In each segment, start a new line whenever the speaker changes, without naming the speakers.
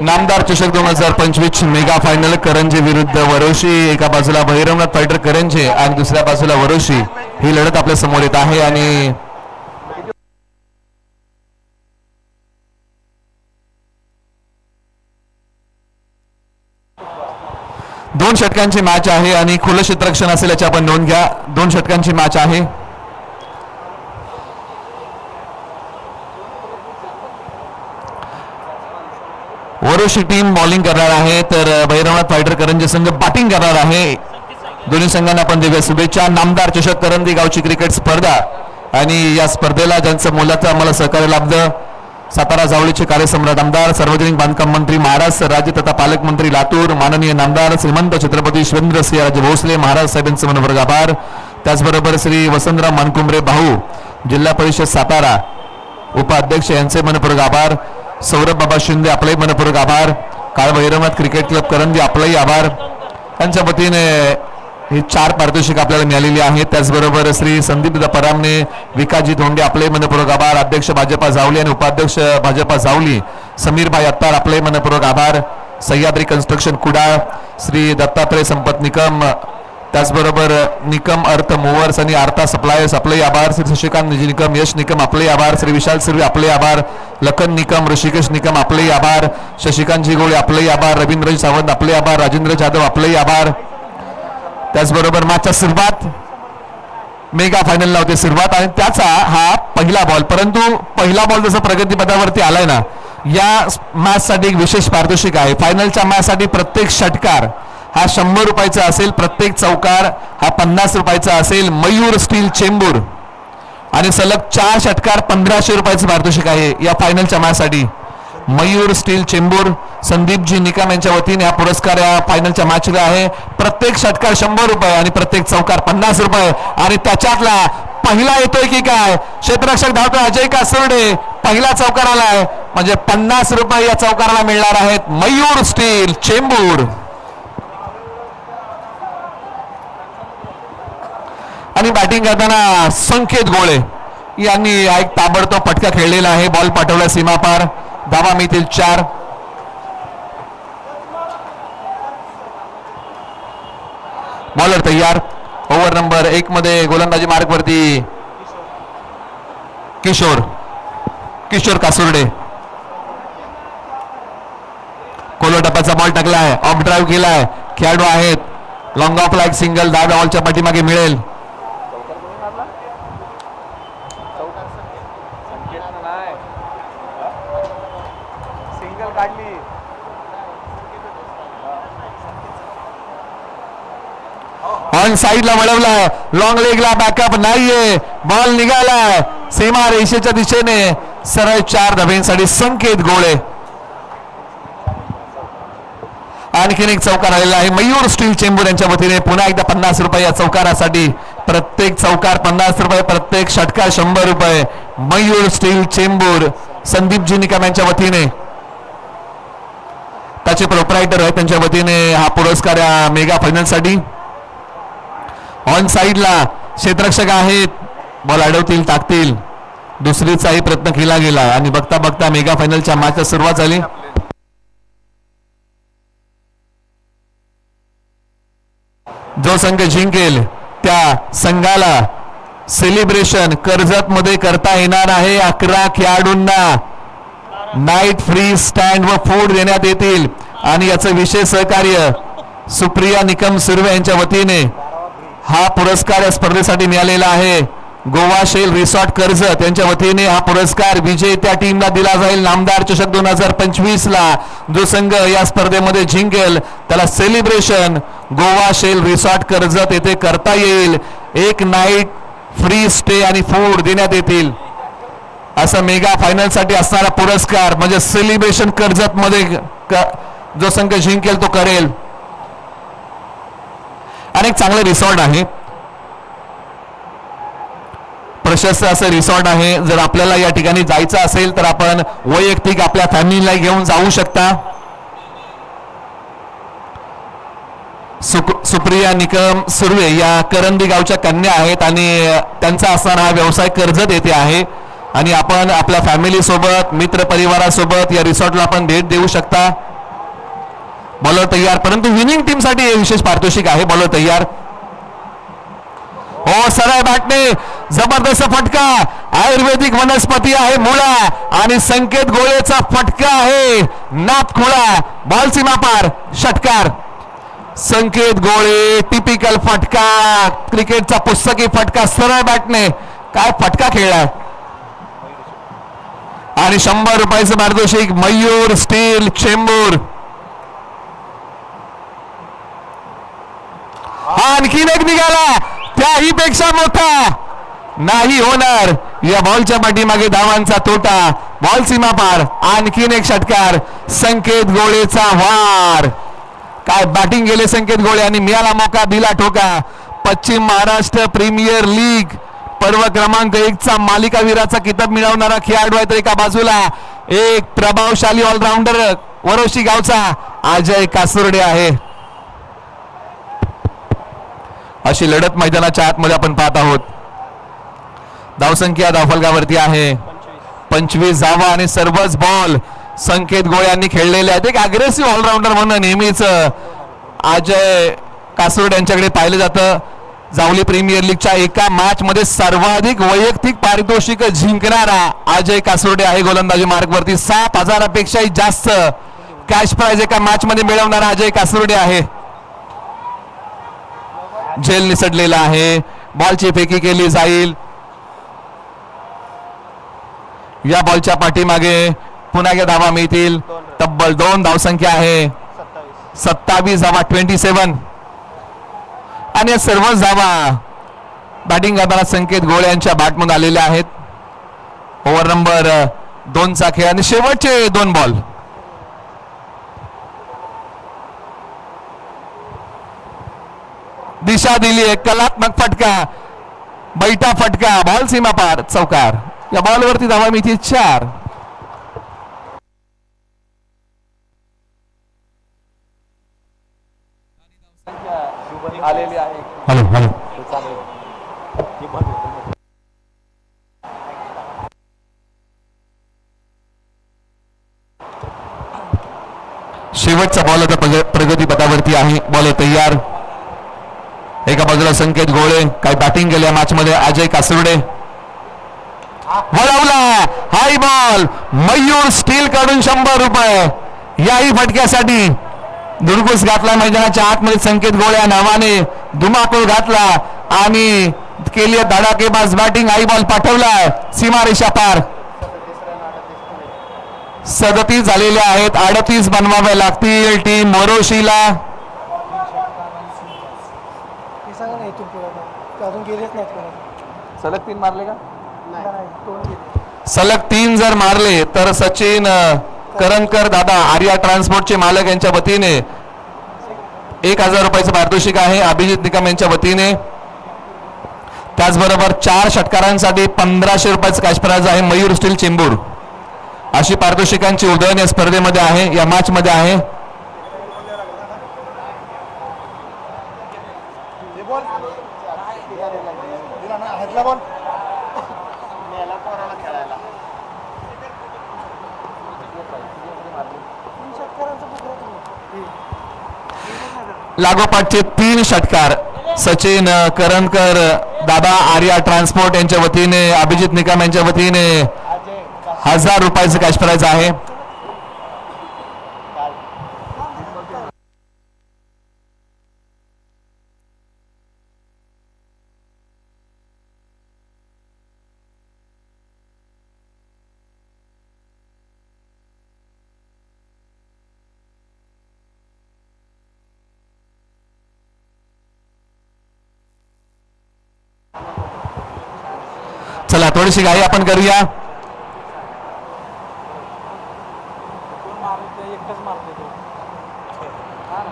नामदार चषक दोन हजार पंचवीस मेगा फायनल करंजे विरुद्ध वरोशी. एका बाजूला भैरवनाथ फायटर करंजे आणि दुसऱ्या बाजूला वरोशी. ही लढत आपल्यासमोर येत आहे आणि दोन षटकांची मॅच आहे आणि खुलं क्षेत्ररक्षण असेल याची आपण नोंद घ्या. दोन षटकांची मॅच आहे. वरोशी टीम बॉलिंग करणार आहे. तर भैरवनाथ फायटर करंजे संघ बॅटिंग करणार आहे. दोन्ही संघांना पण दिव्या शुभेच्छा. नामदार चषक करंदी गावची क्रिकेट स्पर्धा. आणि या स्पर्धेला ज्यांचं मोलाचं आम्हाला सहकार्य लाभलं सातारा जावळीचे कार्यसम्राट आमदार सार्वजनिक बांधकाम मंत्री महाराष्ट्र राज्य तथा पालकमंत्री लातूर माननीय नामदार श्रीमंत छत्रपती शिवेंद्र सिंहराजे भोसले महाराज साहेबांचे मनोवर्ग आभार. त्याचबरोबर श्री वसंतराव मानकुंबरे भाऊ जिल्हा परिषद सातारा उपाध्यक्ष यांचे मनपूर्वक आभार. सौरभ बाबा शिंदे आपलाही मनपूर्वक आभार. काळ भैरवनाथ क्रिकेट क्लब करंदी आपलाही आभार. त्यांच्या वतीने ही चार पारितोषिक आपल्याला मिळालेली आहेत. त्याचबरोबर श्री संदीप परामने विकासजी धोंडे आपले मनपूर्वक आभार. अध्यक्ष भाजपा जावली आणि उपाध्यक्ष भाजपा जावली समीरभाई अत्तार आपले मनपूर्वक आभार. सह्याद्री कन्स्ट्रक्शन कुडाळ श्री दत्तात्रय संपत निकम त्याचबरोबर निकम अर्थ मोवर्स आणि आर्था सप्लायर्स आपले आभार. श्री शशिकांत निजी निकम यश निकम आपले आभार. श्री विशाल सिर्वी आपले आभार. लखन निकम ऋषिकेश निकम आपलेही आभार. शशिकांत जिगोळे आपलेही आभार. रवींद्र सावंत आपले आभार. राजेंद्र जाधव आपलेही आभार. त्याचबरोबर मॅचच्या सुरुवात मेगा फायनलला होते सुरुवात आणि त्याचा हा पहिला बॉल परंतु पहिला बॉल जसं प्रगतीपथावरती आलाय ना या मॅचसाठी एक विशेष पारितोषिक आहे. फायनलच्या मॅचसाठी प्रत्येक षटकार हा शंभर रुपयाचा असेल प्रत्येक चौकार हा पन्नास रुपयाचा असेल. मयूर स्टील चेंबूर. आणि सलग चार षटकार पंधराशे रुपयाचं पारितोषिक आहे या फायनलच्या मॅचसाठी मयूर स्टील चेंबूर संदीपजी निकम यांच्या वतीने हा पुरस्कार या फायनलच्या मॅचला आहे. प्रत्येक षटकार शंभर रुपये आणि प्रत्येक चौकार पन्नास रुपये. आणि त्याच्यातला पहिला येतोय की काय? क्षेत्ररक्षक धावतो अजय कासर्डे. पहिला चौकार आलाय. म्हणजे पन्नास रुपये या चौकाराला मिळणार आहेत मयूर स्टील चेंबूर. आणि बॅटिंग करताना संकेत गोळे. यांनी एक ताबडतोब पटका खेळलेला आहे. बॉल पाठवला सीमापार. धावा मिळतील चार. बॉलर तयार. ओव्हर नंबर एक मध्ये गोलंदाजी मार्ग वरती किशोर. किशोर कासुर्डे. कोलो टप्प्याचा बॉल टाकलाय. ऑफ ड्राईव्ह केलाय. खेळाडू आहेत. लॉंग ऑफ लाईक सिंगल दहा बॉलच्या पाठीमागे मिळेल. ऑन साईडला मिळवलाय लॉंग लेगला बॅकअप नाहीये. बॉल निघालाय सीमा रेषेच्या दिशेने. सरळ चार धाब्यांसाठी संकेत गोळे. आणखीन एक चौकार आलेला आहे. मयूर स्टील चेंबूर यांच्या वतीने पुन्हा एकदा पन्नास रुपये या चौकारासाठी. प्रत्येक चौकार पन्नास रुपये प्रत्येक षटकार शंभर रुपये. मयूर स्टील चेंबूर. संदीपजी निकम यांच्या वतीने. त्याचे प्रोपरायटर आहेत त्यांच्या वतीने. हा पुरस्कार या मेगा फायनलसाठी ऑन साईडला क्षेत्ररक्षक आहेत. बॉल अडवतील टाकतील. दुसरीचाही प्रयत्न केला गेला. आणि बघता बघता मेगा फायनलच्या मॅचला सुरुवात झाली. जो संघ जिंकेल त्या संघाला सेलिब्रेशन कर्जत मध्ये करता येणार आहे अकरा खेळाडूंना. नाईट फ्री स्टँड व फूड देण्यात येतील. आणि याचं विशेष सहकार्य सुप्रिया निकम सुर्वे यांच्या वतीने हा पुरस्कार या स्पर्धेसाठी मिळालेला आहे. गोवा शेल रिसॉर्ट कर्ज त्यांच्या वतीने हा पुरस्कार विजेत्या टीमला दिला जाईल. नामदार चषक दोन हजार पंचवीस ला जो संघ या स्पर्धेमध्ये जिंकेल. त्याला celebration Goa shell resort Karjat येथे करता येईल. एक नाईट फ्री स्टे आणि फूड देण्यात येतील. असं मेगा फायनलसाठी असणारा पुरस्कार म्हणजे सेलिब्रेशन कर्जत मध्ये क- जो संघ जिंकेल तो करेल. आणि एक चांगलं रिसॉर्ट आहे. प्रशस्त असं रिसॉर्ट आहे. जर आपल्याला या ठिकाणी जायचं असेल तर आपण वैयक्तिक आपल्या फॅमिलीला घेऊन जाऊ शकता. सुप्रिया निकम सुर्वे या करंदी गावच्या कन्या आहेत आणि त्यांचा असणारा हा व्यवसाय कर्जत येथे आहे. आणि आपण आपल्या फॅमिलीसोबत मित्रपरिवारासोबत मित्र परिवारासोबत या रिसॉर्टला आपण भेट देऊ शकता. बॉलर तयार. परंतु विनिंग टीमसाठी विशेष पारितोषिक आहे बॉलर तयार. हो सरळ भाटणे जबरदस्त फटका. आयुर्वेदिक वनस्पती आहे मुळा आणि संकेत गोळेचा फटका आहे नाथ खुळा. बॉल षटकार. संकेत गोळे टिपिकल फटका. क्रिकेटचा पुस्तकी फटका सरळ बॅटने. काय फटका खेळलाय? आणि शंभर रुपयाचं पारितोषिक मयूर स्टील चेंबूर. आणखीन एक निघाला. त्याही पेक्षा मोठा. नाही होणार. या बॉलच्या पाठीमागे धावांचा तोटा. बॉल सीमा पार. आणखीन एक षटकार. संकेत गोळेचा वार. काय बॅटिंग गेले संकेत गोळे आणि मिळाला मोका दिला ठोका. पश्चिम महाराष्ट्र प्रीमियर लीग. पर्व क्रमांक एक चा किताब मिळवणारा खेळाडू आहे तर एका बाजूला. एक प्रभावशाली ऑलराऊंडर वरोशी गावचा. अजय कासुर्डे आहे. अशी लढत मैदानाच्या आतमध्ये आपण पाहत आहोत. धावसंख्या धावफलकावरती आहे. पंचवीस धावा आणि सर्वच बॉल. संकेत गोळे यांनी खेळलेले आहेत. एक अग्रेसिव्ह ऑलराऊंडर म्हणून नेहमीच. अजय कासोड यांच्याकडे पाहिलं जातं. जावली प्रीमियर लीगच्या एका मॅच मध्ये सर्वाधिक वैयक्तिक पारितोषिक जिंकणारा अजय कासोडे आहे. गोलंदाजी मार्गवरती सात हजारापेक्षाही जास्त कॅश प्राइज एका मॅच मध्ये मिळवणारा अजय कासोडे आहे. झेल निसटलेला आहे. बॉलची फेकी केली जाईल. या बॉलच्या पाठीमागे पुन्हा या धावा मिळतील. तब्बल दोन धावसंख्या आहे.
सत्तावीस
सत्तावीस धावा ट्वेंटी सेवन आणि या सर्वच धावा बॅटिंग करताना संकेत गोळे यांच्या बॅटमधून आलेल्या आहेत. ओव्हर नंबर दोनचा खेळ आणि शेवटचे दोन बॉल दिशा दिली आहे. कलात्मक फटका बैठा फटका बॉल सीमा पार चौकार. या बॉलवरती धावा मिती चार.
आलेली आहे
हॅलो हॅलो. शेवटचा बॉल आता प्रग- प्रगती पथावरती आहे. बॉल तयार एका बाजूला संकेत गोळे काय बॅटिंग केल्या मॅच मध्ये अजय कासुर्डे. वळवला. हाय बॉल मयूर स्टील काढून शंभर रुपये. याही फटक्यासाठी. दुर्गुस घातला मैदानाच्या आतमध्ये संकेत गोळे या नावाने. धुमाकूळ घातला आणि केली धडाकेबाज बॅटिंग आई बॉल पाठवलाय. सीमारेषा पार. सदतीस झालेल्या आहेत. अडतीस बनवावे लागतील. टीम मोरोशीला
हे सांगा ना इथून पुढे ते अजून गेलेच नाहीत कोणाला
सलग तीन मारले का?
नाही दोन गेले.
सलग तीन जर मारले तर सचिन अ, करंजकर दादा आर्या ट्रान्सपोर्टचे मालक यांच्या वतीने एक हजार रुपयाचं पारितोषिक आहे अभिजित निकम यांच्या वतीने. त्याचबरोबर चार षटकारांसाठी पंधराशे रुपयाचं कॅश प्राइज आहे मयूर स्टील चेंबूर. अशी पारितोषिकांची उदयन या स्पर्धेमध्ये आहे या मॅच मध्ये आहे. लागोपाठचे तीन षटकार सचिन करणकर दादा आर्या ट्रान्सपोर्ट यांच्या वतीने अभिजित निकम यांच्या वतीने हजार रुपयाचं कॅश प्राईज आहे. चला थोडीशी घाई आपण करूया.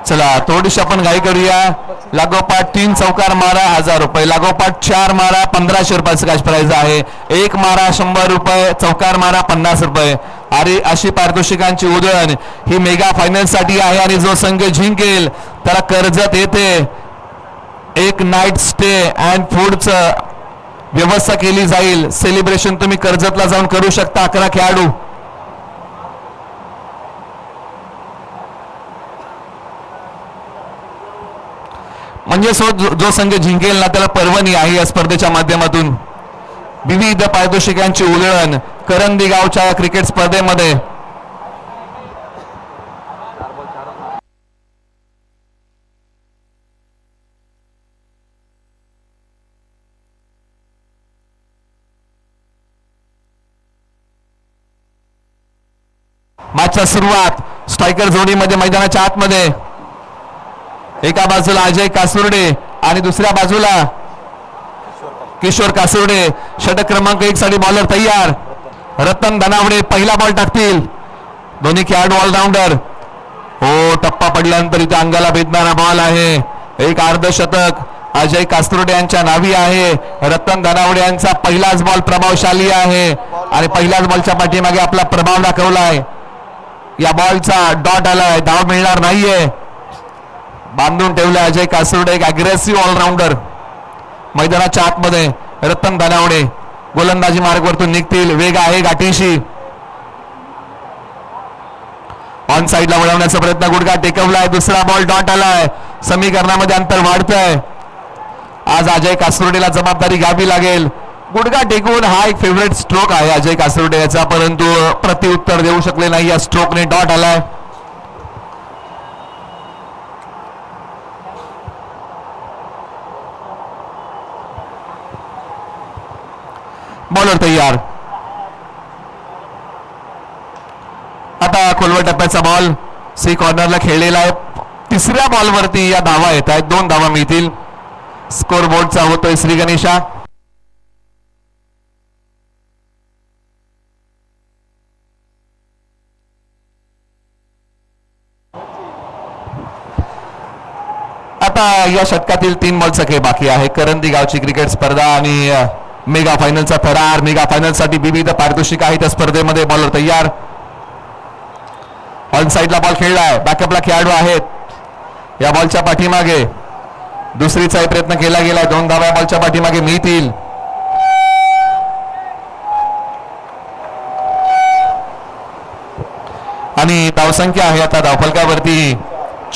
चला थोडीशी आपण घाई करूया. लागोपाठ तीन चौकार मारा हजार रुपये. लागोपाठ चार मारा पंधराशे रुपयाचं कॅश प्राइज आहे. एक मारा शंभर रुपये. चौकार मारा पन्नास रुपये. अरे अशी पारितोषिकांची उधळण ही मेगा फायनलसाठी आहे आणि जो संघ जिंकेल त्याला कर्जत येते. एक नाईट स्टे अँड फूडचं व्यवस्था केली जाईल. सेलिब्रेशन तुम्ही कर्जतला जाऊन करू शकता. अकरा खेळाडू. म्हणजे सो जो जो संघ जिंकेल ना त्याला पर्वणी आहे या स्पर्धेच्या माध्यमातून. विविध पारितोषिकांची उलळण. करंदी गावच्या क्रिकेट स्पर्धेमध्ये मॅचच्या सुरुवात. स्ट्रायकर जोडीमध्ये मैदानाच्या आतमध्ये. एका बाजूला अजय कासुर्डे आणि दुसऱ्या बाजूला किशोर कासुर्डे. षटक क्रमांक एक साठी बॉलर तयार. रतन धनावडे पहिला बॉल टाकतील. दोन्ही खेळाडू ऑलराऊंडर हो टप्पा पडल्यानंतर इथे अंगाला भेदणारा बॉल आहे. एक अर्धशतक अजय कासुर्डे यांच्या नावी आहे. रतन धनावडे यांचा पहिलाच बॉल प्रभावशाली आहे. आणि पहिल्याच बॉलच्या पाठीमागे आपला प्रभाव दाखवला आहे या बॉलचा डॉट आलाय. धाव मिळणार नाहीये. बांधून ठेवले अजय कासुर्डे एक अग्रेसिव्ह ऑलराऊंडर मैदानाच्या आतमध्ये रतन दानावडे गोलंदाजी मार्गवरतून निघतील. वेग आहे गाठीशी ऑन साईडला वळवण्याचा प्रयत्न गुडघा टेकवलाय. दुसरा बॉल डॉट आलाय. समीकरणामध्ये अंतर वाढतंय. आज अजय कासुर्डेला जबाबदारी घ्यावी लागेल. गुडघा टेकवून हा एक फेवरेट स्ट्रोक आहे अजय कासुर्डे याचा. परंतु प्रतिउत्तर देऊ शकले नाही. या स्ट्रोकने डॉट आलाय. बॉलर तयार. आता खोलवर टप्प्याचा बॉल सी कॉर्नरला खेळलेला आहे. तिसऱ्या बॉलवरती या धावा येत आहेत. दोन धावा मिळतील. स्कोर बोर्डचा होतोय श्री गणेशा. आता या षटकातील तीन बॉलचा खेळ बाकी आहे करंदी गावची क्रिकेट स्पर्धा आणि मेगा फायनलचा फरार. मेगा फायनलसाठी विविध पारितोषिक आहे त्या स्पर्धेमध्ये बॉलर तयार. ऑन साईडला बॉल खेळलाय. बॅकअपला खेळाडू आहेत. या बॉलच्या पाठीमागे दुसरीचाही प्रयत्न केला गेलाय. दोन धाव्या बॉलच्या पाठीमागे मिळतील. आणि धावसंख्या आहे. आता धावफलकावरती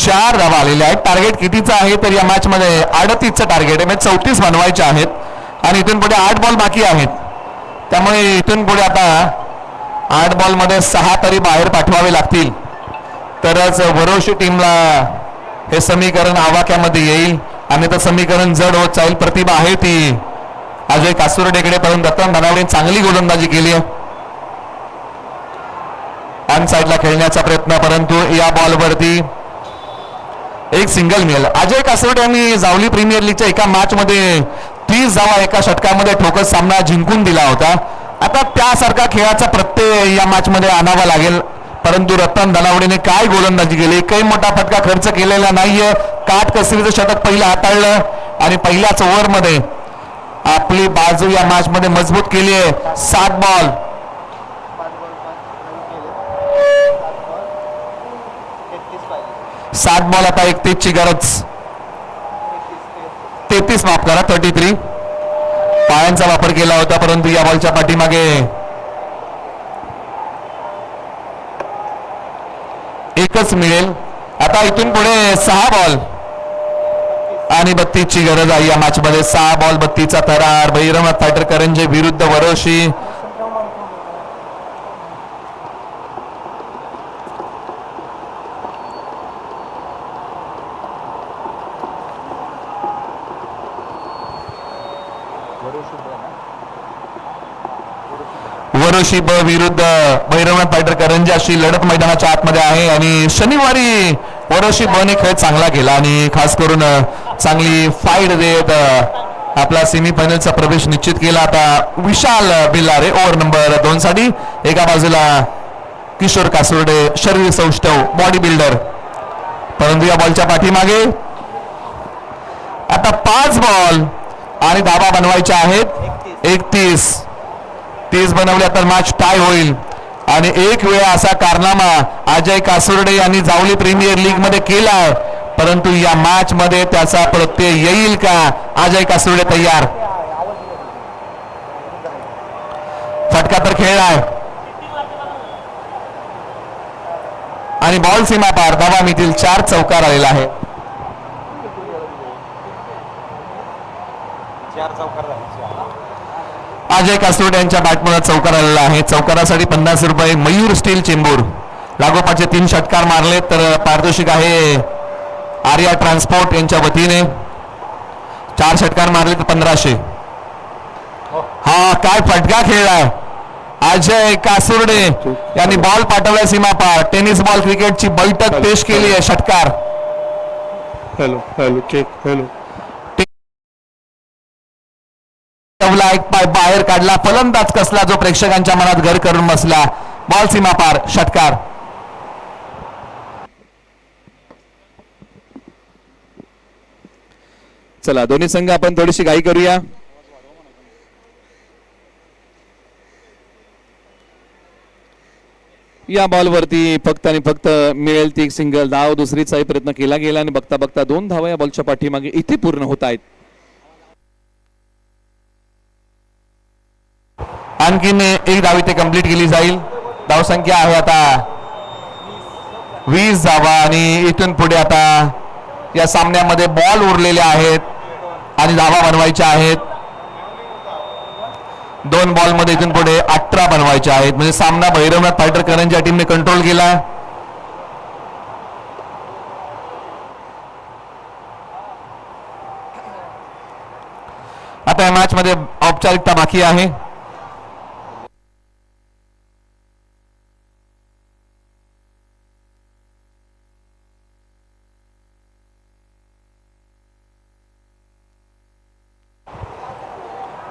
चार धावा आलेल्या आहेत. टार्गेट कितीचं आहे तर या मॅचमध्ये अडतीसचं टार्गेट आहे. म्हणजे चौतीस बनवायचे आहेत. आणि इथून पुढे आठ बॉल बाकी आहेत. त्यामुळे इथून पुढे आता आठ बॉलमध्ये सहा तरी बाहेर पाठवावे लागतील. तरच वरोशी टीमला हे समीकरण आवाक्यामध्ये येईल. आणि तर समीकरण जड होत जाईल. प्रतिभा आहे ती. अजय कासुर्डेकडे पर्यंत दत्तन धनावडे चांगली गोलंदाजी केली आहे. ऑन साईडला खेळण्याचा प्रयत्न परंतु या बॉलवरती एक सिंगल मिळेल. अजय कासोट यांनी जावली प्रीमियर लीगच्या एका मॅचमध्ये तीस जावा एका षटकामध्ये ठोकत सामना जिंकून दिला होता. आता त्यासारखा खेळाचा प्रत्यय या मॅचमध्ये आणावा लागेल. परंतु रतन दलावडीने काय गोलंदाजी केली? काही मोठा फटका खर्च केलेला नाहीये. काट कसरीचं षटक पहिलं हाताळलं आणि पहिल्याच ओव्हरमध्ये आपली बाजू या मॅचमध्ये मजबूत केली आहे. सात बॉल सात बॉल आता एक तेजची गरज. तेहतीस माफ करा थर्टी थ्री पायांचा वापर केला होता परंतु या बॉलच्या पाठीमागे. एकच मिळेल. आता इथून पुढे सहा बॉल आणि बत्तीसची गरज आहे या मॅच मध्ये. सहा बॉल बत्तीचा थरार भैरवनाथ फायटर करंजे विरुद्ध वरोशी. वरोशी ब विरुद्ध भैरवनाथ पायडर करंजी अशी लढत मैदानाच्या आतमध्ये आहे आणि शनिवारी वरोशी बने खेळ चांगला केला आणि खास करून चांगली फाईट देत अ, आपला सेमीफायनलचा प्रवेश निश्चित केला. आता विशाल बिल्लारे ओव्हर नंबर दोन साठी एका बाजूला किशोर कासुर्डे शरीर सौष्ठव बॉडी बिल्डर परंतु या बॉलच्या पाठीमागे आता पाच बॉल आणि धाबा बनवायच्या आहेत. एकतीस. तीस बनवल्या तर मॅच टाय होईल. आणि एक वेळ असा कारनामा अजय कासुर्डे यांनी जावली प्रीमियर लीगमध्ये केलाय परंतु या मॅच मध्ये त्याचा प्रत्यय येईल का? अजय कासुर्डे तयार. फटका तर खेळलाय आणि बॉल सीमा पार धावा मितील चार चौकार आलेला आहे.
चार चौकार
अजय कासोट यांच्या बॅटमुळे चौकार आलेला आहे. चौकारासाठी पन्नास रुपये मयूर स्टील चेंबूर. लागोपाचे तीन षटकार मारले तर पारितोषिक आहे आर्या ट्रान्सपोर्ट यांच्या वतीने. चार षटकार मारले तर पंधराशे. हा काय फटका खेळलाय अजय कासुर्डे यांनी बॉल पाठवलाय सीमा पार टेनिस बॉल क्रिकेटची बैठक पेश केली आहे षटकार.
Hello hello check hello.
ठेवला एक पाय बाहेर काढला. फलंदाज कसला जो प्रेक्षकांच्या मनात घर करून बसला? बॉल सीमा पार षटकार.
चला दोन्ही संघ आपण थोडीशी घाई करूया. या बॉलवरती फक्त आणि फक्त मिळेल ती एक सिंगल धाव. दुसरीचाही प्रयत्न केला गेला आणि बघता बघता दोन धावा या बॉलच्या पाठीमागे इथे पूर्ण होत आहेत.
धावसंख्येने एक धावी इथे कंप्लीट केली जाईल. धावसंख्या आहे आता वीस धावा आणि इथून पुढे आता या सामन्यामध्ये बॉल उरलेले आहेत आणि धावा बनवायच्या आहेत. दोन बॉलमध्ये इथून पुढे अठरा बनवायचे आहेत. म्हणजे सामना भैरवनाथ फायटर करंजच्या टीमने कंट्रोल केला. आता या मॅच मध्ये औपचारिकता बाकी आहे.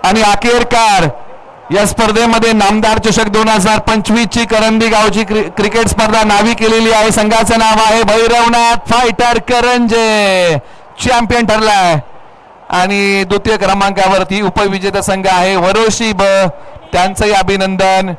आणि अखेरकार या स्पर्धेमध्ये नामदार चषक दोन हजार पंचवीस ची करंदी गावची क्रि- क्रिकेट स्पर्धा नावी केलेली आहे. संघाचं नाव आहे भैरवनाथ फायटर करंजे. चॅम्पियन ठरलाय. आणि द्वितीय क्रमांकावरती उपविजेता संघ आहे वरोशी ब. त्यांचंही अभिनंदन.